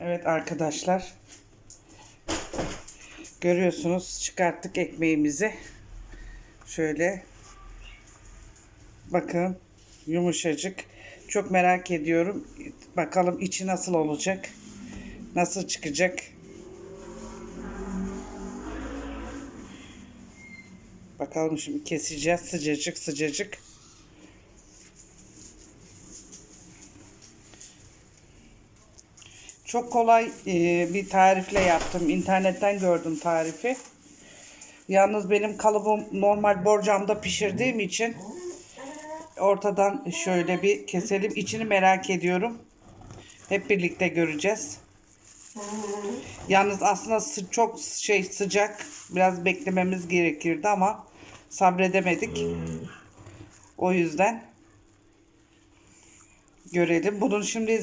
Evet arkadaşlar. Görüyorsunuz çıkarttık ekmeğimizi. Şöyle. Bakın yumuşacık. Çok merak ediyorum. Bakalım içi nasıl olacak. Nasıl çıkacak. Bakalım şimdi keseceğiz sıcacık sıcacık. Çok kolay e, bir tarifle yaptım. İnternetten gördüm tarifi. Yalnız benim kalıbım normal borcamda pişirdiğim için ortadan şöyle bir keselim. İçini merak ediyorum. Hep birlikte göreceğiz. Yalnız aslında çok şey sıcak. Biraz beklememiz gerekirdi ama sabredemedik. O yüzden görelim. Bunun şimdi